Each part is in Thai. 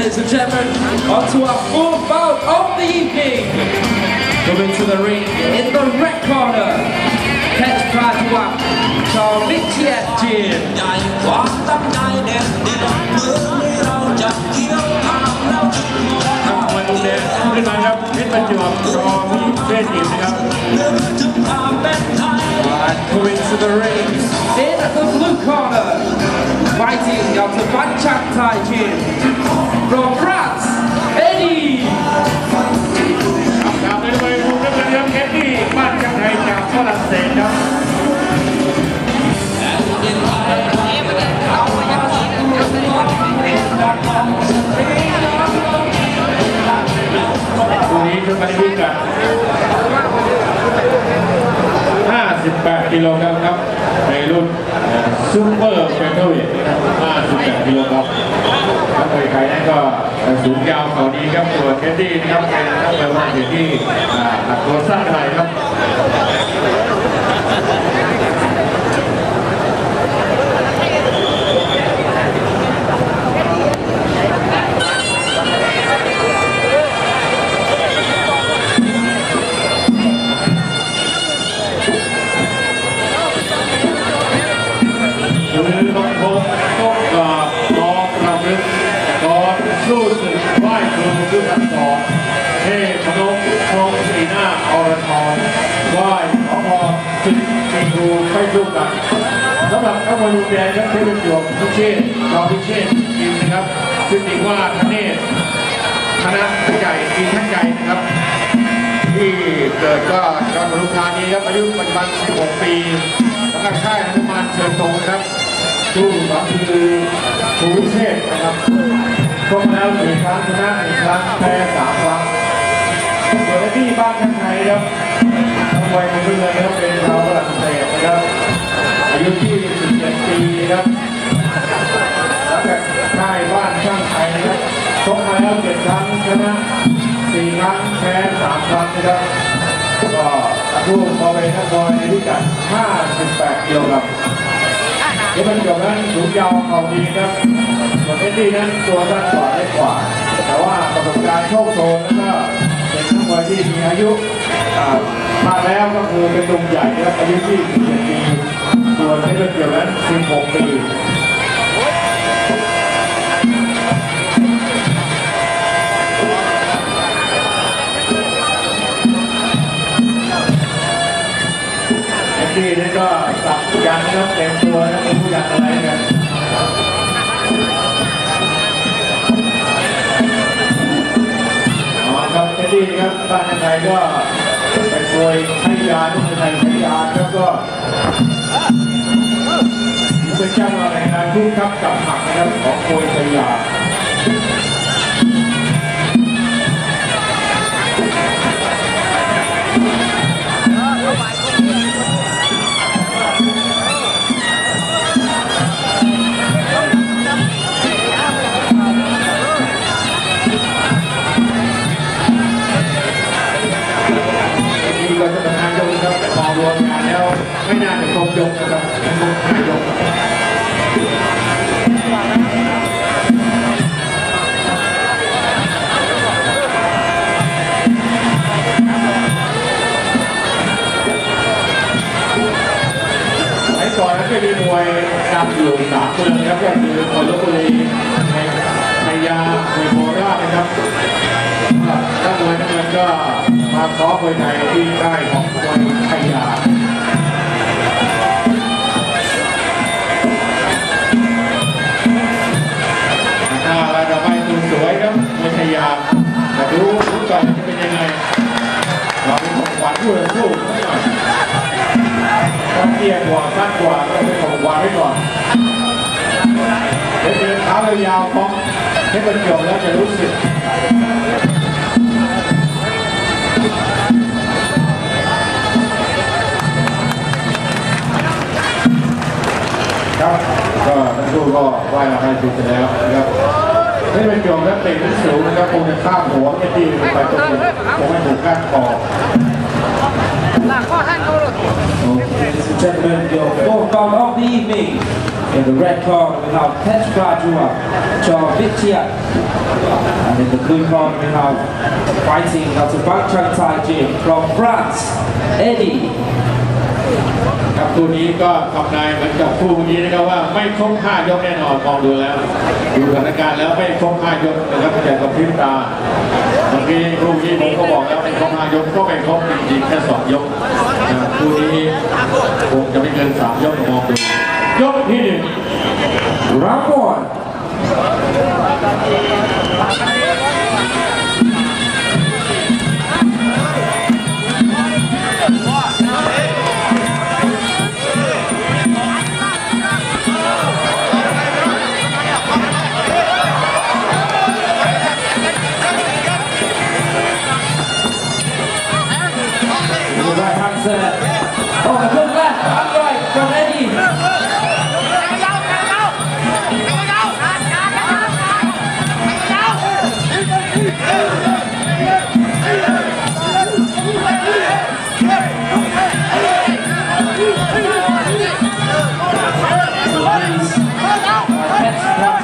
ladies and gentlemen, onto our fourth bout of the evening. Coming to the ring in the red corner, catch part one, Charmichiat Coming to the ring in the blue corner, fighting out of Banchak Tai Gym. From France, Eddie. ตามไปด้วยมุมน้ำเงินครับแคดดี้บ้านจังไทยจากฝรั่งเศสครับตัวนี้คือมันพิกัด58กิโลกรัมครับ ในรุ่นซูเปอร์เฟเธอร์เวท58กิโลกรัม มวยไทยนั่นก็สูงยาวเขาดีครับตัวเทดดี้นะครับเป็นนักมวยวันเดียวที่อ่าหนักตัวสร้างไทยครับ รศึกมีครูไม่สู้กันสำหรับนักมวยมุมแดงครับเทพจวบพิเชษรอพิเชษทีมนะครับชื่อจริงว่าธเนศคณะใหญ่ทีท่านใหญ่นะครับ ที่เกิดก็จังหวัดปทุมธานี้ครับอายุปัจจุบัน16ปีแล้วก็ค่ายอนุมานเชิญตรงครับชูสองคือภูวิเชษนะครับชกมาแล้วสี่งครั้งชนะหนึ่งครั้งแพ้สามครั้งส่วนที่บ้านข้างในครับนักมวยในเมืองนะครับเป็นชาวฝรั่งเศสนะ ครับ อายุที่17ปีนะครับแล้วก็ค่ายบ้านช่างไทยนะครับชกมาแล้วเจ็ดครั้งชนะสี่ครั้งแพ้สามครั้งนะครับ ก็ผู้พอไปนักบอลในพิกัด58กิโลกรัมที่มันจบนั้นสูงยาวเข่าดีครับส่วนเอ็ดดี้นั้นตัวสั้นกว่าเล็กกว่า แต่ว่าประสบการณ์โชคโชนแล้วก็เป็นนักมวยที่มีอายุ มากแล้วก็คือเป็นหนุ่มใหญ่นะครับอายุที่17ปีส่วนเป็นเกี่ยวนั้น16ปีเอ็ดดี้นี่ก็สับยันนะครับเต็มตัวนะเป็นผู้ยันอะไรกันอ๋อครับเอ็ดดี้ครับบ้านไทยก็ เป็นมวยไทยยาที่ไทยไทยยาครับก็เป็นเจ้าอะไรายงานทุกครับกับหักนะครับของมวยไทยยา ไม่น่าจะครบยกนะครับครบห้ายกก่อนนั้นก็มีมวยดังอยู่สามเมืองนะครับก็คือคนลบบุรีชัยยามวยโคราชนะครับนักมวยนักเงินก็มาซ้อมมวยไทยที่ค่ายของมวยไทยา ดูดูก่อจะเป็นยังไงเราเป็นของขวัญผู้ต่อสู้ต้องเตี้ยกว่าสั้นกว่าก็เป็นของขวัญไว้ก่อนเดินเท้ายยาวป้อมให้บรรจบแล้วจะรู้สึกครับก็ทั้งคู่ก็ไหว้มาให้สุดแล้วนะครับ นี่เป็นโยมและเตะที่สูงนะครับคงจะข้ามหัวไม่ดีไปตรงนี้คงไม่ถูกก้านคอ Ladies and gentlemen, your fourth bout of the evening. In the red corner, we have Pech Prajua, Chao Vichia. And in the blue corner, we have fighting out of Bangchang Tai Jin from France, Eddie. ครับคู่นี้ก็ทำนายเหมือนกับคู่เมื่อกี้นะครับว่าไม่ครบห้ายกแน่นอนมองดูแล้วดูสถานการณ์แล้วไม่ครบห้ายกนะครับแต่กับพริบตาเมื่อกี้คู่นี้ผมก็บอกแล้วไม่ครบห้ายกก็ไม่ครบจริงๆแค่สองยกนะคู่นี้คงจะไม่เกินสามยกมองดูยกที่หนึ่ง Round one. The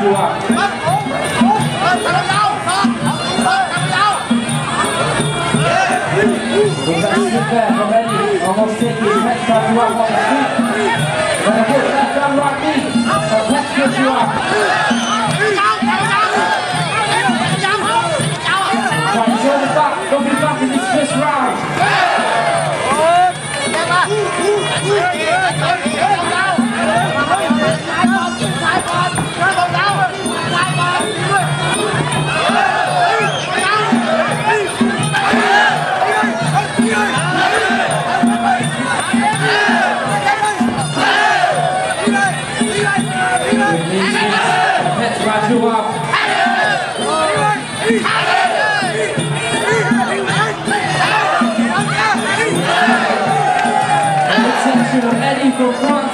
ชัวร์มัดโอ้โหเออสารยาวสารยาวสารยาวดูการสุดแรกของแมนนี่ของออสเตรเลียแมตช์ชัวร์ของที่มาพูดกันจังหวะนี้ของแมตช์ชัวร์ฝั่งเชื่อมบ้างต้องมีบ้างที่ first round เฮ้ยเฮ้ยเฮ้ยเฮ้ยเฮ้ยเฮ้ยเฮ้ย Eddie from France.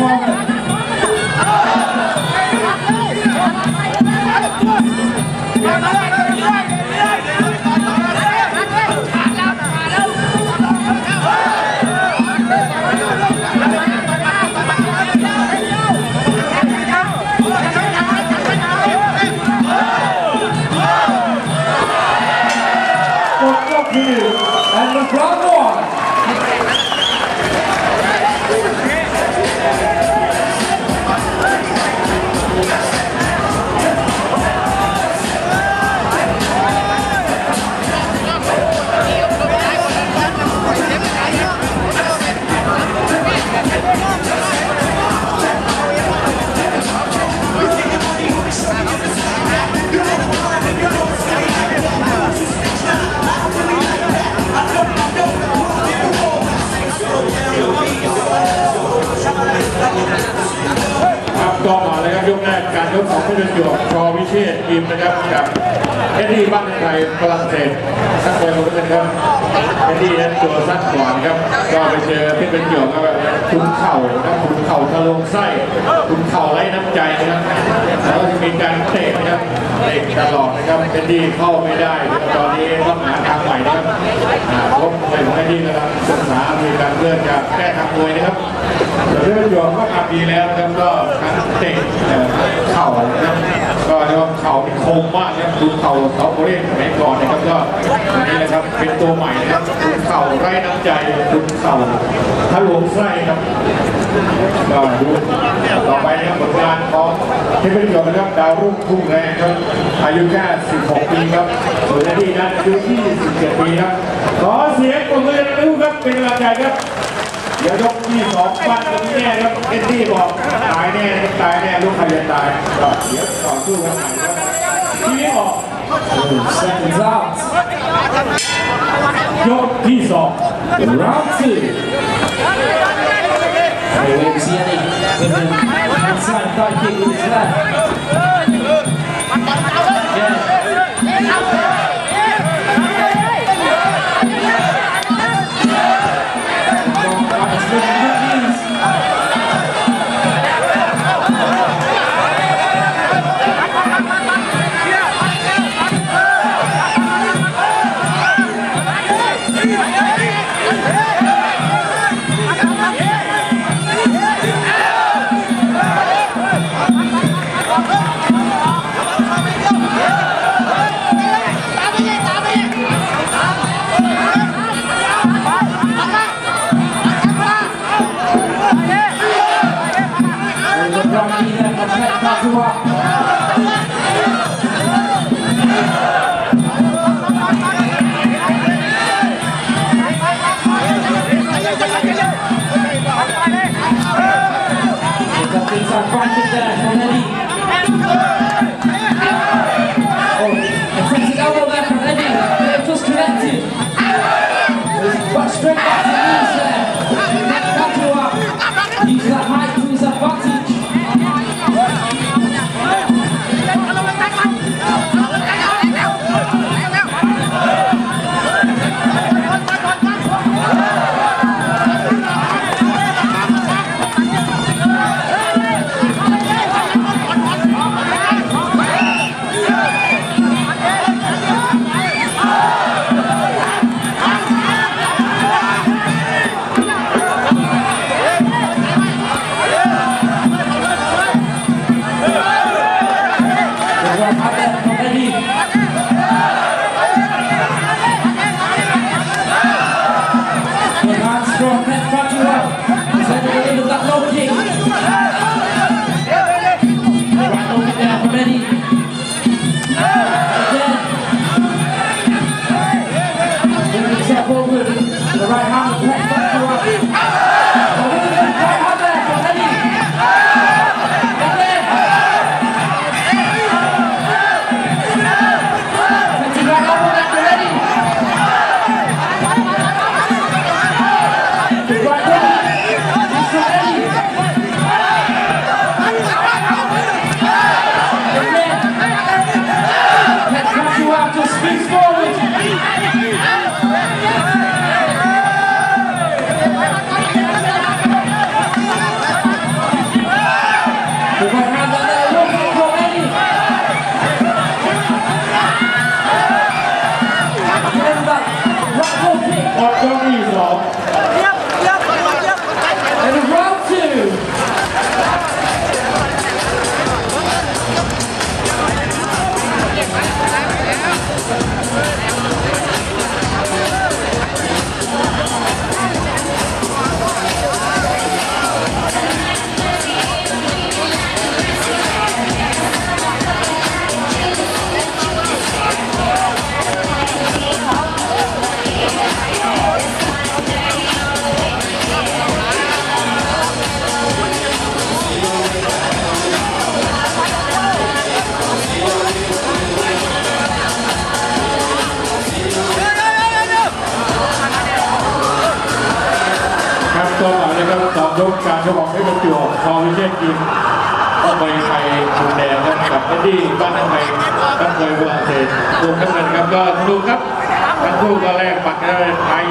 Corner. เอ็ดดี้บ้านไทยฝรั่งเศสนักมวยคนนึงครับเอ็ดดี้นั้นตัวสั้นกว่านครับ ก็ไปเจอที่เป็นหยกครับคุณเข่านะครับคุณเข่าทะลงไส้คุณเข่าไร้น้ำใจนะครับแล้วก็จะมีการเตะนะครับเตะตลอดนะครับเอ็ดดี้เข้าไม่ได้ตอนนี้ต้องหาทางใหม่นะครับพบมวยของเอ็ดดี้กำลังศึกษามีการเลื่อนจะแก้ทางมวยนะครับแต่เรื่องหยวนก็ทำดีแล้วนะครับก็ทั้งเตะเอ่อเข่านะครับ ก็เรียกว่าเข่าเป็นคมมากนะครับดูเข่าเขาโคเรียนสมัยก่อนนะครับก็อันนี้นะครับเป็นตัวใหม่นะครับคุณเข่าไร้น้ำใจคุณเข่าทะลวงไส้ครับก็ดูต่อไปนะครับผลงานของเทพนิยมนะครับดาวรุ่งพุ่งแรงครับอายุแค่16 ปีครับส่วนหน้าที่นั้นอายุ27ปีครับขอเสียงปรบมือให้ทุกครับเป็นกำลังใจครับ เดี๋ยวยกที่สองปั้นตรงนี้แน่ครับเอ็นดี้บอกตายแน่ตายแน่ลูกใครจะตายก็เดี๋ยวต่อสู้กันใหม่ครับทีนี้ออก Seconds out. ยกที่สอง Round two. Hey, wait to see Eddie with an inside thigh kick with his left. Yeah. Straight back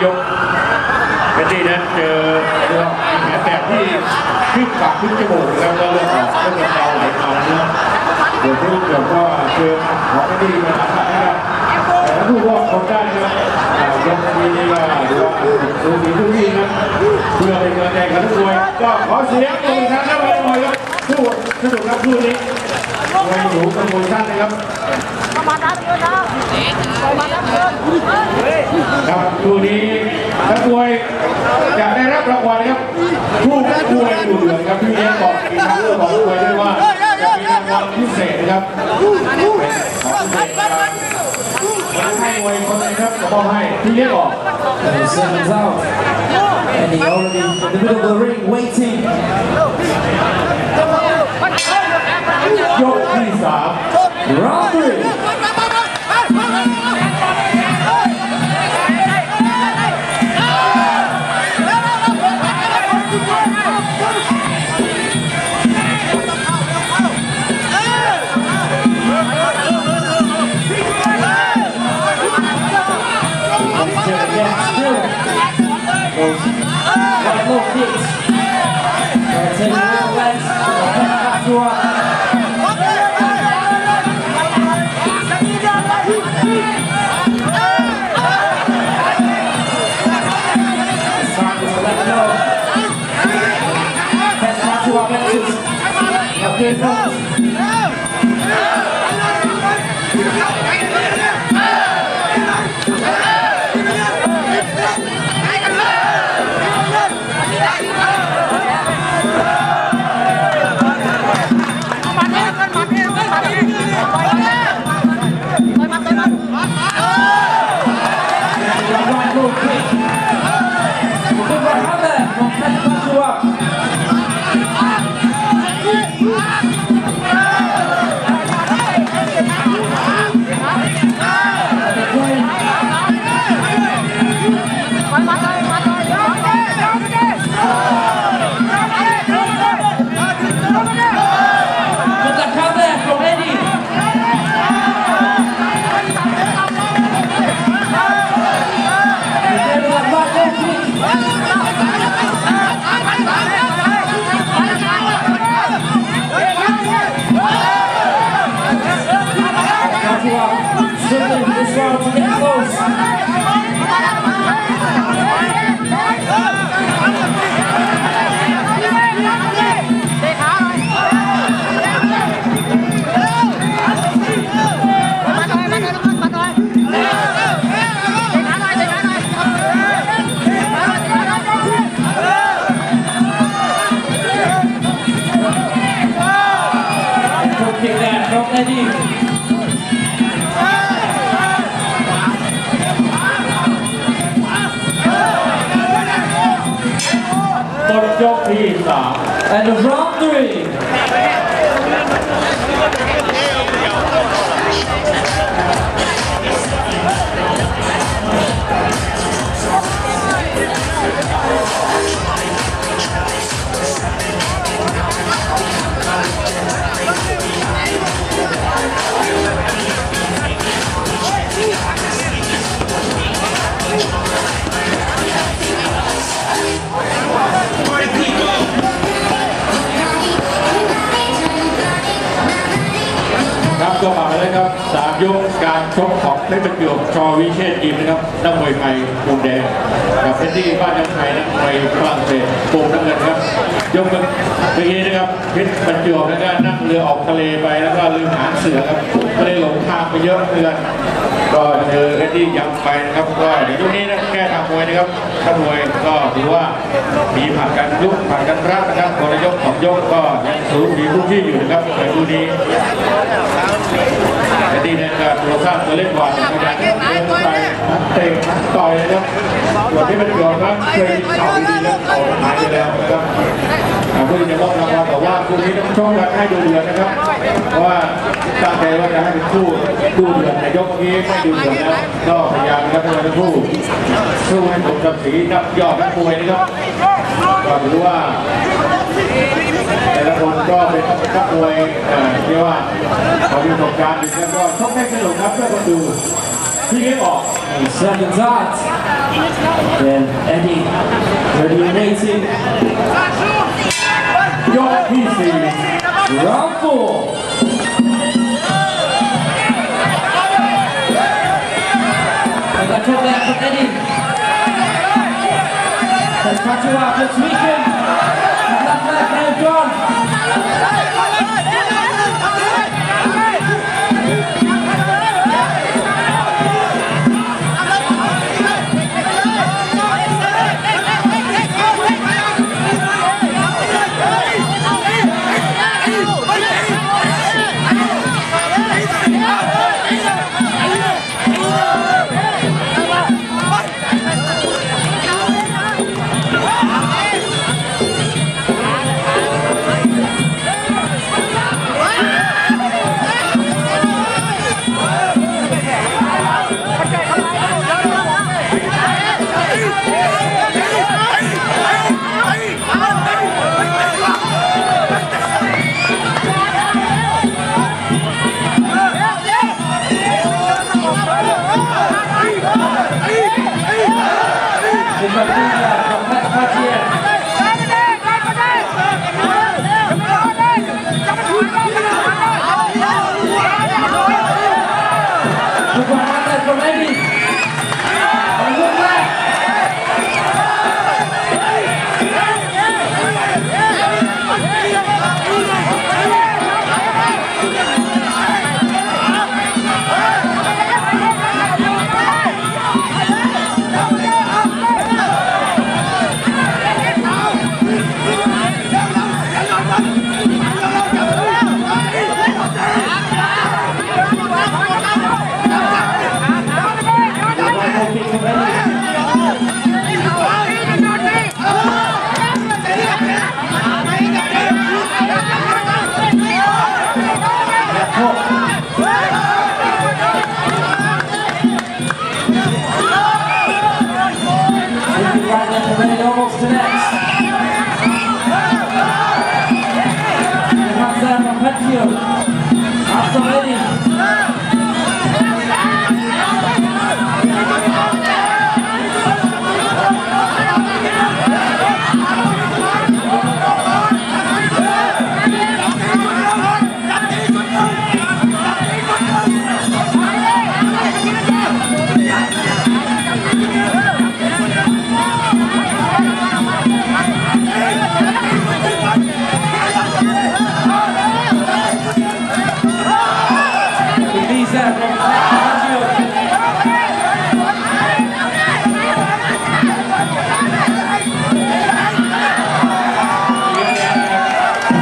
ยกเอ็ดดี้นั้นเจอเรื่องแผลแตกที่ขึ้นปากขึ้นจมูกนะครับก็เลือดออกก็เป็นเกาไหลมานะครับเดี๋ยวที่เกี่ยวก็เจอของเอ็ดดี้มาหลังนะครับแต่ถ้าผู้ว่าคนได้นะครับยกนี้นี่ก็ถือว่าดูดีทุกทีนะเพื่อเป็นกำลังใจกับทุกมวยก็ขอเสียงปรบมือครับนักครับสู้สนุกครับคู่นี้ วยหนูกับโมชั่นนะครับมาดับเงินนะมาดับเงินครับคู่นี้นักมวยจะได้รับรางวัลนะครับผู้มวยดูเดือดครับพี่เลี้ยงบอกอีกครั้งเรื่องของมวยด้วยว่าจะมีรางวัลพิเศษนะครับของพิเศษครับวันให้มวยคนนึงครับก็มอบให้พี่เลี้ยงบอก And seven's out. And he already in the middle of the ring waiting. ยกที่สาม Round three. Again, still. Those right low kicks. Gonna าม And round เพชรประจวบชอวิเชษยิมนะครับนักมวยไทยมุมแดงกับเพชรที่บ้านน้ำไทยนักมวยฝรั่งเศสปุ่มน้ำเงินครับยกเมื่อกี้นะครับเพชรประจวบแล้วก็นั่งเรือออกทะเลไปแล้วก็ลืมหางเสือครับก็เลยหลงทางไปเยอะเพื่อนก็เจอเพชรที่ย้ำไปนะครับก็เดี๋ยวช่วงนี้นะแก้ทางมวยนะครับท่านมวยก็ถือว่ามีผ่านการยุบผ่านการรักนะครับคนละยกสองยกก็ยังสูงมีผู้ที่อยู่นะครับในผู้นี้ ที่เนี่ยก็ตัวสร้างตัวเล็กกว่าแต่ขยันเดินไปนักเตะนักต่อยนะครับส่วนที่มันเกี่ยวครับเคยมีข่าดีๆแล้วเขาหายไปแล้วนะครับเพื่อจะมอบรางวัลแต่ว่าคู่นี้ต้องชกกันให้ดูเดือดนะครับเพราะว่าตั้งใจว่าจะให้เป็นคู่ดูเดือดในยกเมื่อกี้ไม่ดูเดือดแล้วก็พยายามนะครับทั้งคู่สู้ให้สมกับสีนักยอดนักมวยนะครับก็ถือว่า แต่ละคนก็เป็นนักมวยเอ่อเรียกว่าเขามีประสบการณ์อยู่แล้วก็ชกให้สนุกครับเพื่อคนดูที่เลี้ยงออก Seven's out. Then Eddie, ready and waiting. ยกที่สี่ Round four. And that kick there from Eddie. Let's catch you up. Let's weaken. Left leg now Done.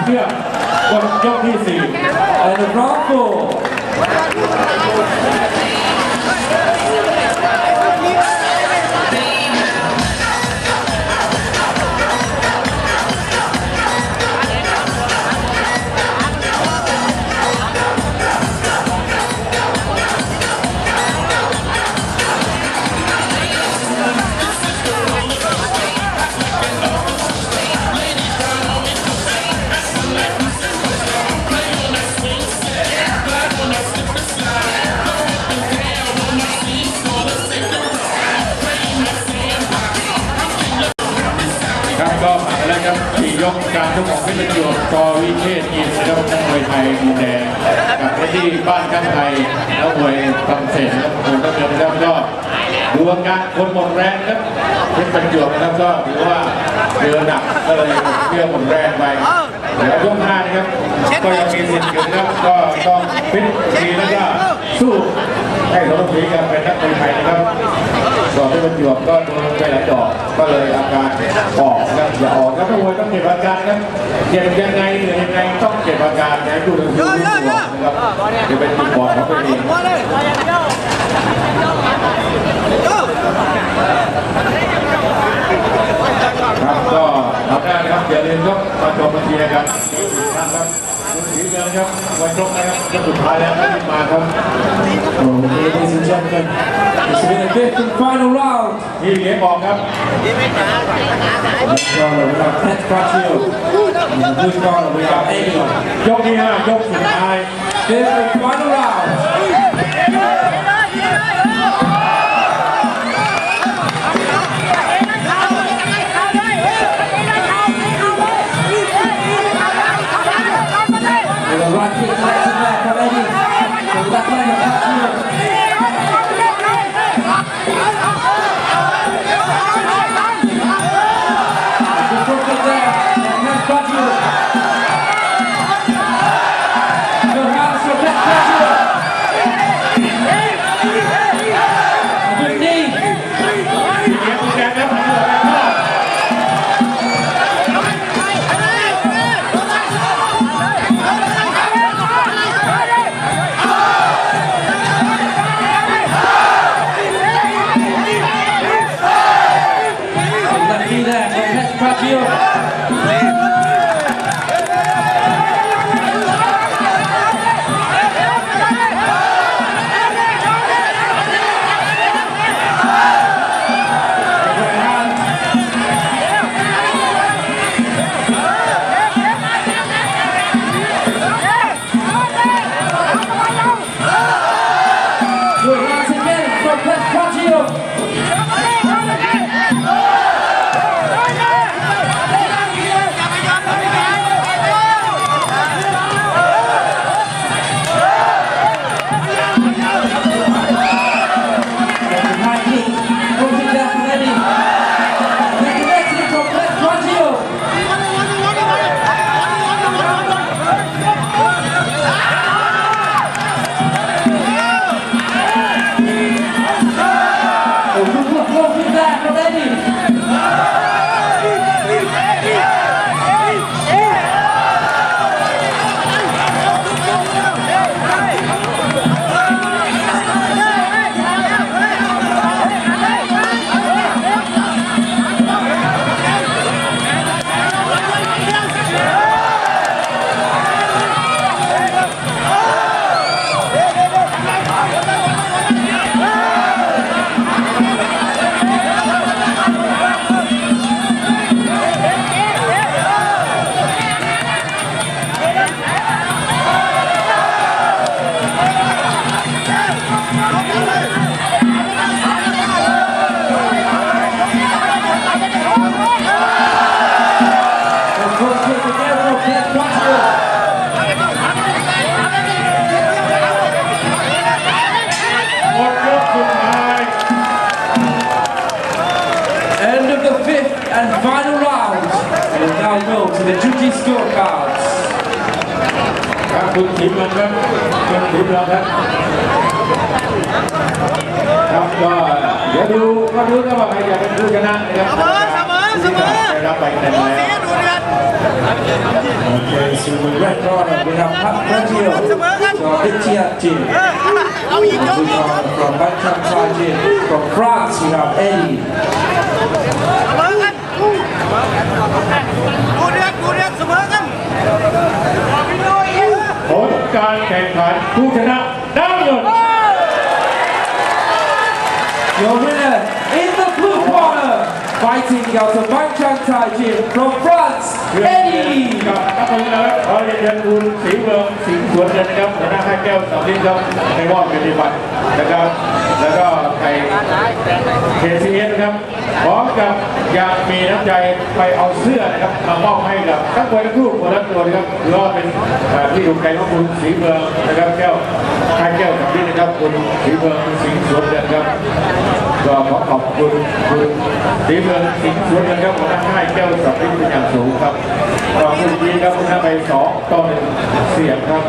เพื่อคนยกที่สี่ And a round four. ยกการชกของเพชรประจวบกอวิเชษอินนะครับนักมวยไทยมุมแดงกับไปที่บ้านข้างไทยแล้วมวยฝรั่งเศสนะครับคนก็เดินนะครับก็ดูอาการคนหมดแรงครับเพชรประจวบนะครับก็ถือว่าเดินหนักก็เลยเพื่อหมดแรงไปเดี๋ยวยกห้านะครับก็ยังมีสิทธิ์อยู่นะครับก็ต้องฟิตดีแล้วก็สู้ให้สมศรีกันเป็นนักมวยไทยนะครับ ก่อนที่ประจวบก็โดนไปหลายดอกก็เลยอาการออกนะอย่าออกครับทุกคนต้องเก็บอาการครับเจ็บยังไงเหนื่อยยังไงต้องเก็บอาการนะดูดูดูนะครับจะเป็นจุดบอดของตัวเองครับก็ทำได้นะครับอย่าลืมครับมาชมมาเชียร์กันนะครับ คุณศรีเมืองครับวันชกนะครับยกสุดท้ายแล้วที่มาครับ Okay, ladies and gentlemen, this has been the fifth and final round. ที่เหลียงบอกครับ In this corner, we have Pet Patio. In the blue corner, we have Eddie. ยกที่ห้ายกสุดท้าย Fifth and final round. back. Let's clap. and final round. We'll now go to the judges' scorecards. ครับคุณทีมมันครับคุณทีมเราครับครับก็เดี๋ยวดูก็รู้นะว่าใครจะเป็นผู้ชนะนะครับ เสมอเสมอเสมอ ได้รับใบคะแนน ดู แล้ว สีดูเดือด Okay, so the red corner we have Pat Grandio, Victia Jin. เอาอีกยก We อีกยก have from Bangkok Tajin. From France, we have Eddie. เสมอกันดูเดือดดูเดือดเสมอกันผลการแข่งขันผู้ชนะได้เงิน Your winner in the blue corner, fighting out of Bangkok Tajin from France, เพื่อน Eddie. กับนักมวยนะครับขอเรียนเชิญคุณศรีเมืองสิงห์สวนเลยนะครับหัวหน้าค่ายแก้วสำลิดครับในมอบเกียรติบัตรนะครับ แล้วก็ไทยเคซีเอสนะครับพร้อมกับยังมีน้ำใจไปเอาเสื้อนะครับมามอบให้กับทั้งมวยทั้งคู่คนละตัวนะครับถือว่าเป็นที่ถูกใจของคุณศรีเมืองนะครับแก้วค่ายแก้วสำลิดนะครับคุณศรีเมืองสิงห์สวนเลยนะครับก็ขอขอบคุณคุณศรีเมืองสิงห์สวนนะครับหัวหน้าค่ายแก้วสับลิดเป็นอย่างสูงครับขอคุณดีครับคุณหน้าไปสองต่อหนึ่งเสียงครับ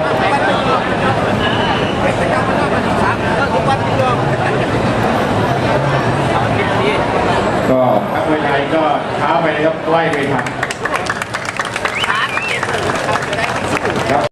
ก็ทักมวยไทยก็ช้าไปนะครับไล่ไปทัน